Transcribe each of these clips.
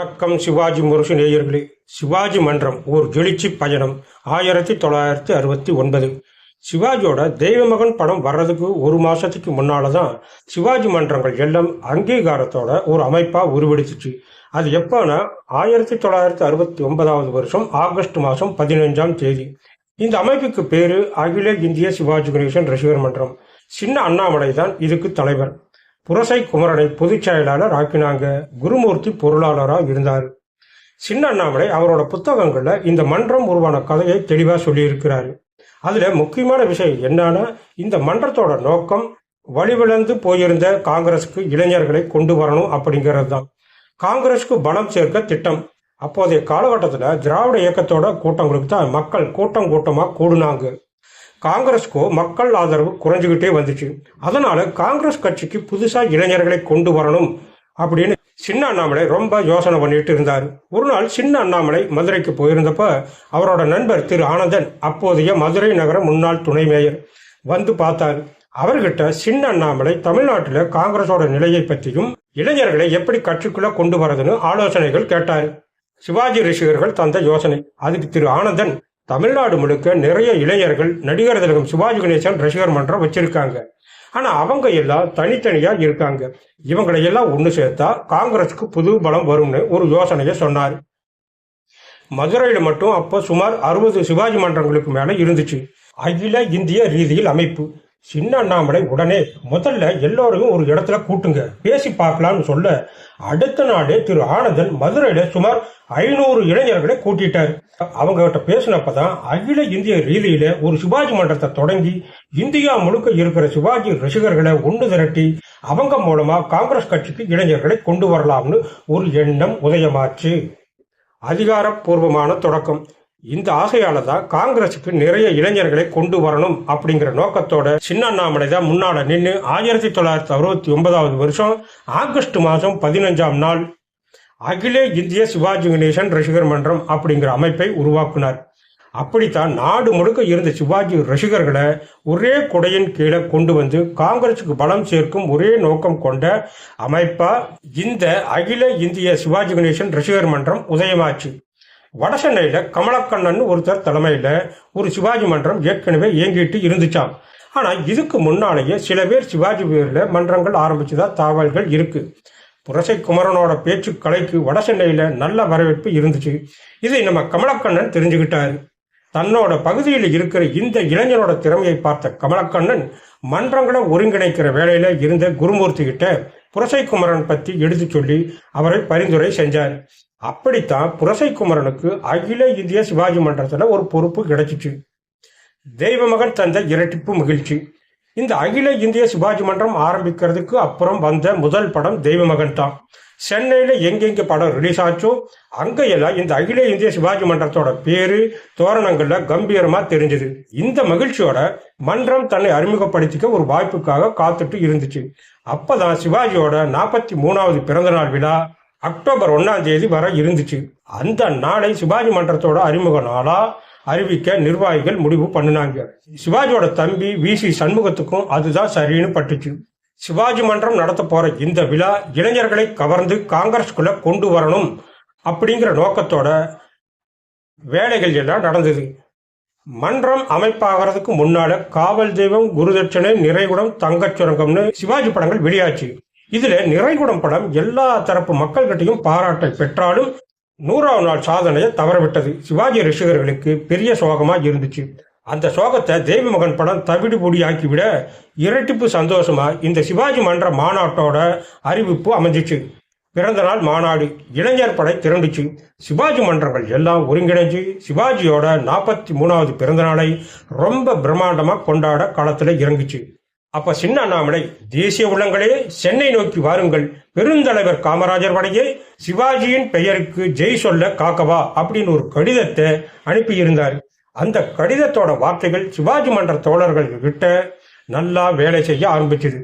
வணக்கம் சிவாஜி முரசு நேயர்களே. சிவாஜி மன்றம் ஒரு எழுச்சி பயணம் ஆயிரத்தி தொள்ளாயிரத்தி அறுபத்தி ஒன்பது. சிவாஜியோட தெய்வமகன் படம் வர்றதுக்கு ஒரு மாசத்துக்கு முன்னால தான் சிவாஜி மன்றங்கள் எல்லாம் அங்கீகாரத்தோட ஒரு அமைப்பா உருவெடுத்துச்சு. அது எப்போனா ஆயிரத்தி தொள்ளாயிரத்தி அறுபத்தி ஒன்பதாவது வருஷம் ஆகஸ்ட் மாதம் பதினஞ்சாம் தேதி. இந்த அமைப்புக்கு பேரு அகில இந்திய சிவாஜி கணேசன் ரசிகர் மன்றம். சின்ன அண்ணாமலை தான் இதுக்கு தலைவர். புரசை குமரனை பொதுச் செயலாளர் ஆக்கினாங்க. குருமூர்த்தி பொருளாளராக இருந்தார். சின்ன அண்ணாமலை அவரோட புத்தகங்கள்ல இந்த மன்றம் உருவான கதையை தெளிவா சொல்லியிருக்கிறாரு. அதுல முக்கியமான விஷயம் என்னன்னா இந்த மன்றத்தோட நோக்கம் வழிவிழந்து போயிருந்த காங்கிரஸுக்கு இளைஞர்களை கொண்டு வரணும் அப்படிங்கிறது தான் காங்கிரஸுக்கு பலம் சேர்க்க திட்டம். அப்போதைய காலகட்டத்தில் திராவிட இயக்கத்தோட கூட்டங்களுக்கு தான் மக்கள் கூட்டம் கூட்டமாக கூடுனாங்க. காங்கிரஸ்க்கோ மக்கள் ஆதரவு குறைஞ்சுக்கிட்டே வந்துச்சு. அதனால காங்கிரஸ் கட்சிக்கு புதுசாக இளைஞர்களை கொண்டு வரணும் அப்படின்னு சின்ன அண்ணாமலை ரொம்ப யோசனை பண்ணிட்டு இருந்தார். ஒரு நாள் சின்ன அண்ணாமலை மதுரைக்கு போயிருந்தப்ப அவரோட நண்பர் திரு ஆனந்தன் அப்போதைய மதுரை நகர முன்னாள் துணை மேயர் வந்து பார்த்தார். அவர்கிட்ட சின்ன அண்ணாமலை தமிழ்நாட்டில் காங்கிரஸோட நிலையை பற்றியும் இளைஞர்களை எப்படி கட்சிக்குள்ள கொண்டு வரதுன்னு ஆலோசனைகள் கேட்டார். சிவாஜி ரிஷிகர்கள் தந்த யோசனை. அதுக்கு திரு ஆனந்தன் தமிழ்நாடு முழுக்க நிறைய இளைஞர்கள் நடிகர் திலகம் சிவாஜி கணேசன் ரசிகர் மன்றம் வச்சிருக்காங்க. ஆனா அவங்க எல்லாம் தனித்தனியா இருக்காங்க. இவங்களை எல்லாம் ஒன்று சேர்த்தா காங்கிரஸுக்கு புது பலம் வரும்னு ஒரு யோசனையை சொன்னார். மதுரையில் மட்டும் அப்போ சுமார் அறுபது சிவாஜி மன்றங்களுக்கு மேலே இருந்துச்சு. அகில இந்திய ரீதியில் அமைப்பு. சின்ன அண்ணாமலை உடனே முதல்ல எல்லோரையும் ஒரு இடத்துல கூட்டுங்க. பேசி பார்க்கலாம்னு சொல்ல அடுத்த நாளே திரு ஆனந்தன் மதுரையில சுமார் ஐநூறு இளைஞர்களை கூட்டிட்டார். அவங்க கிட்ட பேசினப்பதான் அகில இந்திய ரீதியில ஒரு சிவாஜி மன்றத்தை தொடங்கி இந்தியா முழுக்க இருக்கிற சிவாஜி ரசிகர்களை ஒன்று திரட்டி அவங்க மூலமா காங்கிரஸ் கட்சிக்கு இளைஞர்களை கொண்டு வரலாம்னு ஒரு எண்ணம் உதயமாச்சு. அதிகாரப்பூர்வமான தொடக்கம். இந்த ஆகையால தான் காங்கிரசுக்கு நிறைய இளைஞர்களை கொண்டு வரணும் அப்படிங்கிற நோக்கத்தோட சின்னண்ணாமலை தான் முன்னால நின்று ஆயிரத்தி தொள்ளாயிரத்தி அறுபத்தி ஒன்பதாவது வருஷம் ஆகஸ்ட் மாதம் பதினஞ்சாம் நாள் அகில இந்திய சிவாஜி கணேசன் ரசிகர் மன்றம் அப்படிங்கிற அமைப்பை உருவாக்குனார். அப்படித்தான் நாடு முழுக்க இருந்த சிவாஜி ரசிகர்களை ஒரே குடையின் கீழே கொண்டு வந்து காங்கிரசுக்கு பலம் சேர்க்கும் ஒரே நோக்கம் கொண்ட அமைப்பா இந்த அகில இந்திய சிவாஜி கணேசன் ரசிகர் மன்றம் உதயமாச்சு. வடசென்னையில் கமலக்கண்ணன் ஒருத்தர் தலைமையில் ஒரு சிவாஜி மன்றம் ஏற்கனவே இயங்கிட்டு இருந்துச்சாம். ஆனால் இதுக்கு முன்னாலேயே சில பேர் சிவாஜி பேரில் மன்றங்கள் ஆரம்பிச்சதா தகவல்கள் இருக்கு. புரசை குமரனோட பேச்சு கலைக்கு வடசென்னையில் நல்ல வரவேற்பு இருந்துச்சு. இதை நம்ம கமலக்கண்ணன் தெரிஞ்சுக்கிட்டாரு தன்னோட பகுதியில் இருக்கிற இந்த இளைஞனோட திறமையை பார்த்த கமலக்கண்ணன் மன்றங்களை ஒருங்கிணைக்கிற வேலையில இருந்த குருமூர்த்தி கிட்ட புரசை குமரன் பத்தி எடுத்து சொல்லி அவரை பரிந்துரை செஞ்சார். அப்படித்தான் புரசைக்குமரனுக்கு அகில இந்திய சிவாஜி மன்றத்தில் ஒரு பொறுப்பு கிடைச்சிச்சு. தெய்வமகன் தந்த இரட்டிப்பு மகிழ்ச்சி. இந்த அகில இந்திய சிவாஜி மன்றம் ஆரம்பிக்கிறதுக்கு அப்புறம் வந்த முதல் படம் தெய்வமகன் தான். சென்னையில எங்கெங்க படம் ரிலீஸ் ஆச்சோ அங்கையெல்லாம் இந்த அகில இந்திய சிவாஜி மன்றத்தோட பேரு தோரணங்கள்ல கம்பீரமா தெரிஞ்சது. இந்த மகிழ்ச்சியோட மன்றம் தன்னை அறிமுகப்படுத்திக்க ஒரு வாய்ப்புக்காக காத்துட்டு இருந்துச்சு. அப்பதான் சிவாஜியோட நாற்பத்தி மூணாவது பிறந்தநாள் விழா அக்டோபர் ஒன்றாம் தேதி வர இருந்துச்சு. அந்த நாளை சிவாஜி மன்றத்தோட அறிமுக நாளா அறிவிக்க நிர்வாகிகள் முடிவு பண்ணினாங்க. சிவாஜியோட தம்பி வி சி சண்முகத்துக்கும் அதுதான் சரின்னு பட்டுச்சு. சிவாஜி மன்றம் நடத்த போற இந்த விழா இளைஞர்களை கவர்ந்து காங்கிரஸ்குள்ள கொண்டு வரணும் அப்படிங்கிற நோக்கத்தோட வேலைகள் எல்லாம் நடந்தது. மன்றம் அமைப்பாகிறதுக்கு முன்னால காவல் தெய்வம் குருதட்சணை நிறைகுடம் தங்கச் சுரங்கம்னு சிவாஜி படங்கள் வெளியாச்சு. இதுல நிறைகுடம் படம் எல்லா தரப்பு மக்கள்கிட்டையும் பாராட்டை பெற்றாலும் நூறாவது நாள் சாதனையை தவறவிட்டது. சிவாஜி ரசிகர்களுக்கு பெரிய சோகமா இருந்துச்சு. அந்த சோகத்தை தேவிமகன் படம் தவிடு பொடியாக்கிவிட இரட்டிப்பு சந்தோஷமா இந்த சிவாஜி மன்ற மாநாட்டோட அறிவிப்பு அமைஞ்சிச்சு. பிறந்த நாள் மாநாடு இளைஞர் படை திரண்டுச்சு. சிவாஜி மன்றங்கள் எல்லாம் ஒருங்கிணைஞ்சு சிவாஜியோட நாற்பத்தி மூணாவது பிறந்த நாளை ரொம்ப பிரம்மாண்டமாக கொண்டாட களத்தில் இறங்குச்சு. அப்ப சின்ன அண்ணாமலை தேசிய உள்ளங்களே சென்னை நோக்கி வாருங்கள். பெருந்தலைவர் காமராஜர் படையே சிவாஜியின் பெயருக்கு ஜெய் சொல்ல காக்கவா அப்படின்னு ஒரு கடிதத்தை அனுப்பியிருந்தார். அந்த கடிதத்தோட வார்த்தைகள் சிவாஜி மன்ற தோழர்கள் கிட்ட நல்லா வேலை செய்ய ஆரம்பிச்சது.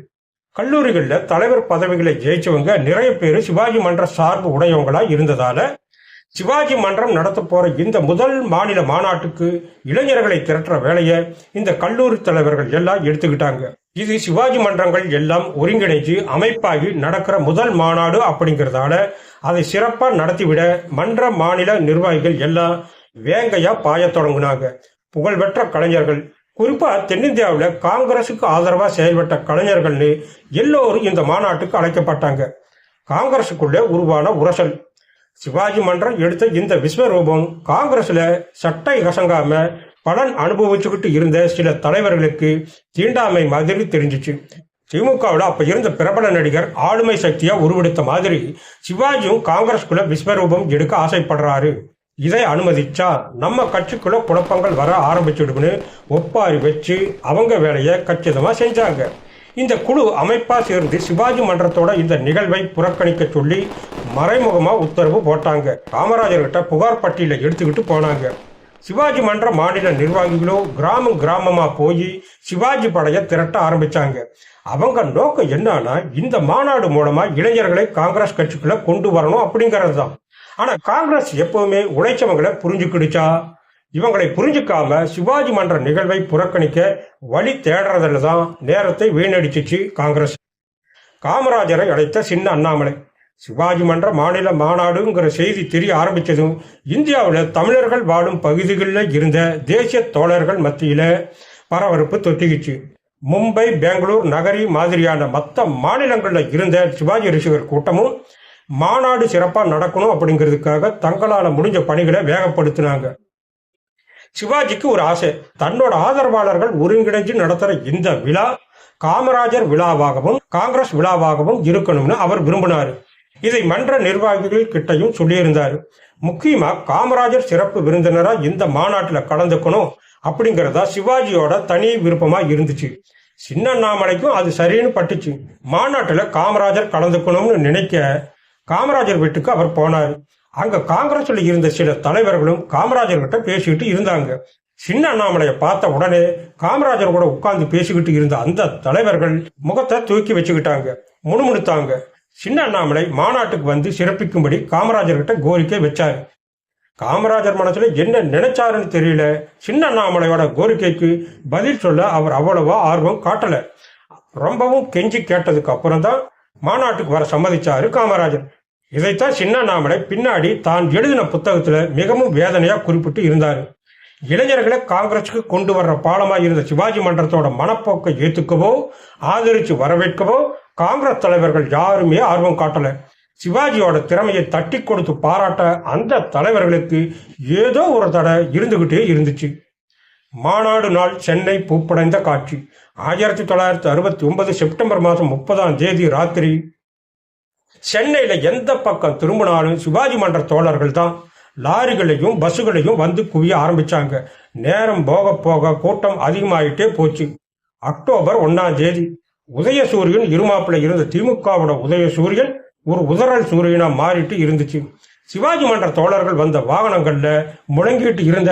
கல்லூரிகளில் தலைவர் பதவிகளை ஜெயிச்சவங்க நிறைய பேர் சிவாஜி மன்ற சார்பு உடையவங்களா இருந்ததால சிவாஜி மன்றம் நடத்த போற இந்த முதல் மாநில மாநாட்டுக்கு இளைஞர்களை திரட்டுற வேலையை இந்த கல்லூரி தலைவர்கள் எல்லாம் எடுத்துக்கிட்டாங்க. இது சிவாஜி மன்றங்கள் எல்லாம் ஒருங்கிணைஞ்சு அமைப்பாகி நடக்கிற முதல் மாநாடு அப்படிங்கிறதால அதை சிறப்பாக நடத்திவிட மன்ற மாநில நிர்வாகிகள் எல்லாம் வேங்கையா பாயத் தொடங்கினாங்க. புகழ்பெற்ற கலைஞர்கள். குறிப்பாக தென்னிந்தியாவில் காங்கிரசுக்கு ஆதரவாக செயல்பட்ட கலைஞர்கள்னு எல்லோரும் இந்த மாநாட்டுக்கு அழைக்கப்பட்டாங்க. காங்கிரசுக்குள்ளே உருவான உரசல். சிவாஜி மன்றம் எடுத்த இந்த விஸ்வரூபம் காங்கிரஸில் சட்டை கசங்காம பலன் அனுபவிச்சுக்கிட்டு இருந்த சில தலைவர்களுக்கு தீண்டாமை மாதிரி தெரிஞ்சிச்சு. திமுகவில் அப்போ இருந்த பிரபல நடிகர் ஆளுமை சக்தியாக உருவெடுத்த மாதிரி சிவாஜியும் காங்கிரஸ்குள்ள விஸ்வரூபம் எடுக்க ஆசைப்படுறாரு. இதை அனுமதிச்சா நம்ம கட்சிக்குள்ள குழப்பங்கள் வர ஆரம்பிச்சிடும்னு ஒப்பாரி வச்சு அவங்க வேலையை கச்சிதமாக செஞ்சாங்க. இந்த குழு அமைப்பாக சேர்ந்து சிவாஜி மன்றத்தோட இந்த நிகழ்வை புறக்கணிக்க சொல்லி மறைமுகமாக உத்தரவு போட்டாங்க. காமராஜர்கிட்ட புகார் பட்டியலை எடுத்துக்கிட்டு போனாங்க. சிவாஜி மன்ற மாநில நிர்வாகிகளோ கிராமம் கிராமமா போய் சிவாஜி படையை திரட்ட ஆரம்பிச்சாங்க. அவங்க நோக்கம் என்னன்னா இந்த மாநாடு மூலமா இளைஞர்களை காங்கிரஸ் கட்சிக்குள்ள கொண்டு வரணும் அப்படிங்கிறது தான் ஆனா காங்கிரஸ் எப்பவுமே உழைச்சவங்களை புரிஞ்சுக்கிடுச்சா? இவங்களை புரிஞ்சுக்காம சிவாஜி மன்ற நிகழ்வை புறக்கணிக்க வழி தேடுறதுல தான் நேரத்தை வீணடிச்சிச்சு காங்கிரஸ். காமராஜரை அழைத்த சின்ன அண்ணாமலை. சிவாஜி மன்ற மாநில மாநாடுங்கிற செய்தி தெரிய ஆரம்பித்ததும் இந்தியாவில் தமிழர்கள் வாழும் பகுதிகளில் இருந்த தேசிய தோழர்கள் மத்தியில் பரபரப்பு தொட்டிக்கிச்சு மும்பை பெங்களூர் நகரி மாதிரியான மற்ற மாநிலங்களில் இருந்த சிவாஜி ரிஷிகர் கூட்டமும் மாநாடு சிறப்பாக நடக்கணும் அப்படிங்கிறதுக்காக தங்களால் முடிஞ்ச பணிகளை வேகப்படுத்தினாங்க. சிவாஜிக்கு ஒரு ஆசை. தன்னோட ஆதரவாளர்கள் ஒருங்கிணைஞ்சு நடத்துகிற இந்த விழா காமராஜர் விழாவாகவும் காங்கிரஸ் விழாவாகவும் இருக்கணும்னு அவர் விரும்பினார். இதை மன்ற நிர்வாகிகள் கிட்டையும் சொல்லியிருந்தார். முக்கியமா காமராஜர் சிறப்பு விருந்தினரா இந்த மாநாட்டில் கலந்துக்கணும் அப்படிங்கிறதா சிவாஜியோட தனி விருப்பமா இருந்துச்சு. சின்ன அண்ணாமலைக்கும் அது சரின்னு பட்டுச்சு. மாநாட்டில் காமராஜர் கலந்துக்கணும்னு நினைக்க காமராஜர் வீட்டுக்கு அவர் போனார். அங்க காங்கிரஸ்ல இருந்த சில தலைவர்களும் காமராஜர் கிட்ட பேசிக்கிட்டு இருந்தாங்க. சின்ன அண்ணாமலையை பார்த்த உடனே காமராஜர் கூட உட்கார்ந்து பேசிக்கிட்டு இருந்த அந்த தலைவர்கள் முகத்தை தூக்கி வச்சுக்கிட்டாங்க. முணுமுணுத்தாங்க. சின்ன அண்ணாமலை மாநாட்டுக்கு வந்து சிறப்பிக்கும்படி காமராஜர்கிட்ட கோரிக்கை வச்சாரு. காமராஜர் மனசுல என்ன நினைச்சாருன்னு தெரியல. சின்ன அண்ணாமலையோட கோரிக்கைக்கு பதில் சொல்ல அவர் அவ்வளவா ஆர்வம் காட்டல. ரொம்பவும் கெஞ்சி கேட்டதுக்கு அப்புறம் தான் மாநாட்டுக்கு வர சம்மதிச்சாரு காமராஜர். இதைத்தான் சின்ன அண்ணாமலை பின்னாடி தான் எழுதின புத்தகத்துல மிகவும் வேதனையா குறிப்பிட்டு இருந்தாரு. இளைஞர்களை காங்கிரஸுக்கு கொண்டு வர்ற பாலமாக இருந்த சிவாஜி மன்றத்தோட மனப்போக்கை ஏத்துக்கவோ ஆதரிச்சு வரவேற்கவோ காங்கிரஸ் தலைவர்கள் யாருமே ஆர்வம் காட்டல. சிவாஜியோட திறமையை தட்டி கொடுத்து பாராட்ட அந்த தலைவர்களுக்கு ஏதோ ஒரு தடை இருந்துகிட்டே இருந்துச்சு. மாநாடு நாள் சென்னை பூப்படைந்த காட்சி. ஆயிரத்தி தொள்ளாயிரத்தி அறுபத்தி ஒன்பது செப்டம்பர் மாதம் முப்பதாம் தேதி ராத்திரி. சென்னையில எந்த பக்கம் திரும்பினாலும் சிவாஜி மன்ற தோழர்கள் தான் லாரிகளையும் பஸ்ஸுகளையும் வந்து குவிய ஆரம்பிச்சாங்க. நேரம் போக போக கூட்டம் அதிகமாயிட்டே போச்சு. அக்டோபர் ஒன்னாம் தேதி. உதயசூரியன் இருமாப்புல இருந்த திமுகவோட உதயசூரியன் ஒரு உதறல் சூரியனா மாறிட்டு இருந்துச்சு. சிவாஜி மன்ற தோழர்கள் வந்த வாகனங்கள்ல முழங்கிட்டு இருந்த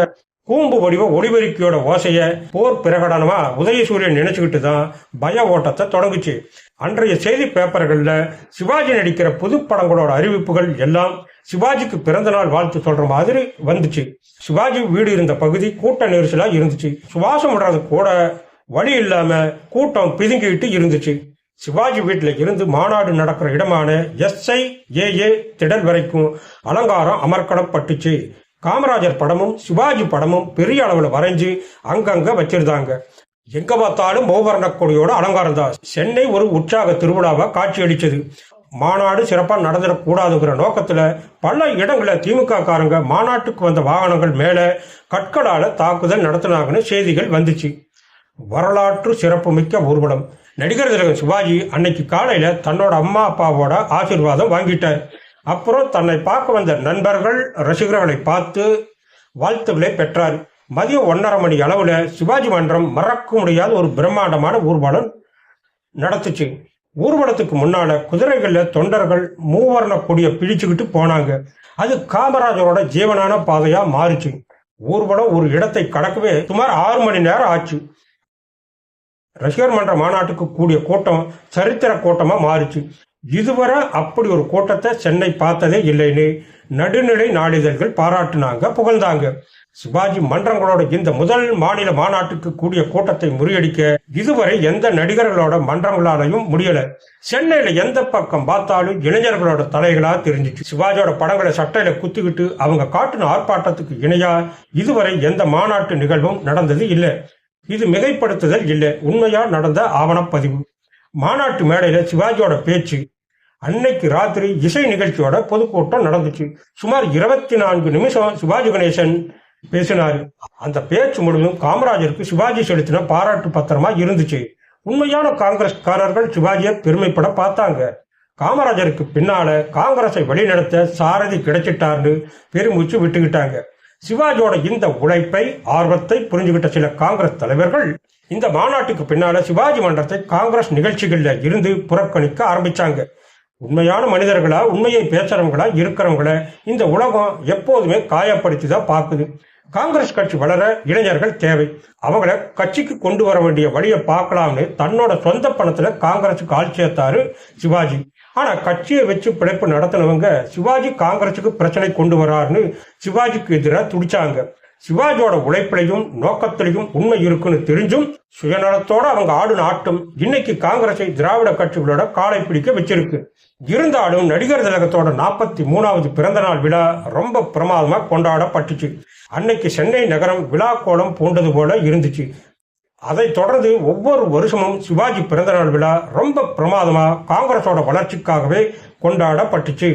கூம்பு வடிவ ஒளிபெருக்கியோட ஓசைய போர் பிரகடனமா உதயசூரியன் நினைச்சுக்கிட்டு தான் பய ஓட்டத்தை தொடங்குச்சு. அன்றைய செய்தி பேப்பர்கள்ல சிவாஜி நடிக்கிற புது படங்களோட அறிவிப்புகள் எல்லாம் சிவாஜிக்கு பிறந்த நாள் வாழ்த்து சொல்ற மாதிரி வந்துச்சு. சிவாஜி வீடு இருந்த பகுதி கூட்ட நெரிசலா இருந்துச்சு. சுவாசம் விடுறது கூட வழி இல்லாம கூட்டம் பிதுங்கிட்டு இருந்துச்சு. சிவாஜி வீட்டில் இருந்து மாநாடு நடக்கிற இடமான எஸ்ஐ ஏஏ திடல் வரைக்கும் அலங்காரம் அமர்க்கடப்பட்டுச்சு காமராஜர் படமும் சிவாஜி படமும் பெரிய அளவில் வரைஞ்சு அங்கங்க வச்சிருந்தாங்க. எங்க பார்த்தாலும் மூவர்ண கொடியோட அலங்காரம் தான். சென்னை ஒரு உற்சாக திருவிழாவை காட்சியளிச்சது. மாநாடு சிறப்பாக நடந்துடக்கூடாதுங்கிற நோக்கத்தில் பல இடங்களில் திமுக காரங்க மாநாட்டுக்கு வந்த வாகனங்கள் மேலே கற்களால் தாக்குதல் நடத்தினாங்கன்னு செய்திகள் வந்துச்சு. வரலாற்று சிறப்புமிக்க ஊர்வலம். நடிகர் திலகம் சிவாஜி அன்னைக்கு காலையில் தன்னோட அம்மா அப்பாவோட ஆசீர்வாதம் வாங்கிட்டார். அப்புறம் தன்னை பார்க்க வந்த நண்பர்கள் ரசிகர்களை பார்த்து வாழ்த்துக்களை பெற்றார். மதியம் ஒன்றரை மணி அளவில் சிவாஜி மன்றம் மறக்க முடியாத ஒரு பிரம்மாண்டமான ஊர்வலம் நடத்துச்சு. ஊர்வலத்துக்கு முன்னால குதிரைகளில் தொண்டர்கள் மூவர்ண கொடியை பிடிச்சுக்கிட்டு போனாங்க. அது காமராஜரோட ஜீவனான பாதையா மாறுச்சு. ஊர்வலம் ஒரு இடத்தை கடக்கவே சுமார் ஆறு மணி நேரம் ஆச்சு. ரசிகர் மன்ற மாநாட்டுக்கு கூடிய கூட்டம் சரித்திர கூட்டமாக மாறுச்சு. இதுவரை அப்படி ஒரு கூட்டத்தை சென்னை பார்த்ததே இல்லைன்னு நடுநிலை நாளிதழ்கள் பாராட்டுனாங்க புகழ்ந்தாங்க. சிவாஜி மன்றங்களோட இந்த முதல் மாநில மாநாட்டுக்கு கூடிய கூட்டத்தை முறியடிக்க இதுவரை எந்த நடிகர்களோட மன்றங்களாலையும் முடியல. சென்னையில எந்த பக்கம் பார்த்தாலும் இளைஞர்களோட தலைகளா தெரிஞ்சிச்சு. சிவாஜியோட படங்களை சட்டையில குத்திக்கிட்டு அவங்க காட்டின ஆர்ப்பாட்டத்துக்கு இணையா இதுவரை எந்த மாநாட்டு நிகழ்வும் நடந்தது இல்லை. இது மிகைப்படுத்துதல் இல்லை. உண்மையா நடந்த ஆவணப்பதிவு. மாநாட்டு மேடையில சிவாஜியோட பேச்சு. அன்னைக்கு ராத்திரி இசை நிகழ்ச்சியோட பொதுக்கூட்டம் நடந்துச்சு. சுமார் இருபத்தி நான்கு நிமிஷம் சிவாஜி கணேசன் பேசினாரு. அந்த பேச்சு முழுவதும் காமராஜருக்கு சிவாஜி செலுத்தின பாராட்டு பத்திரமா இருந்துச்சு. உண்மையான காங்கிரஸ்காரர்கள் சிவாஜியை பெருமைப்பட பார்த்தாங்க. காமராஜருக்கு பின்னால காங்கிரஸை வழிநடத்த சாரதி கிடைச்சிட்டார்னு பெருமூச்சு விட்டுக்கிட்டாங்க. சிவாஜியோட இந்த உழைப்பை ஆர்வத்தை புரிஞ்சுகிட்ட சில காங்கிரஸ் தலைவர்கள் இந்த மாநாட்டுக்கு பின்னால சிவாஜி மன்றத்தை காங்கிரஸ் நிகழ்ச்சிகள்ல இருந்து புறக்கணிக்க ஆரம்பிச்சாங்க. உண்மையான மனிதர்களா உண்மையை பேசுறவங்களா இருக்கிறவங்கள இந்த உலகம் எப்போதுமே காயப்படுத்தி தான் பார்க்குது. காங்கிரஸ் கட்சி வளர இளைஞர்கள் தேவை. அவங்கள கட்சிக்கு கொண்டு வர வேண்டிய வழியை பார்க்கலாம்னு தன்னோட சொந்த பணத்துல காங்கிரஸுக்கு ஆள் சேர்த்தாரு சிவாஜி. ஆனால் கட்சியை வச்சு பிழைப்பு நடத்தினவங்க சிவாஜி காங்கிரஸுக்கு பிரச்சனை கொண்டு வராருன்னு சிவாஜிக்கு எதிராக துடிச்சாங்க. சிவாஜியோட உழைப்பிலையும் நோக்கத்திலையும் உண்மை இருக்குன்னு தெரிஞ்சும் சுயநலத்தோட அவங்க ஆடு நாட்டும் இன்னைக்கு காங்கிரஸை திராவிட கட்சிகளோட காலை பிடிக்க வச்சிருக்கு. இருந்தாலும் நடிகர் திலகத்தோட நாற்பத்தி மூணாவது பிறந்த நாள் விழா ரொம்ப பிரமாதமா கொண்டாடப்பட்டுச்சு. அன்னைக்கு சென்னை நகரம் விழா கோலம் பூண்டது போல இருந்துச்சு. அதைத் தொடர்ந்து ஒவ்வொரு வருஷமும் சிவாஜி பிறந்தநாள் விழா ரொம்ப பிரமாதமாக காங்கிரஸோட வளர்ச்சிக்காகவே கொண்டாடப்பட்டுச்சு.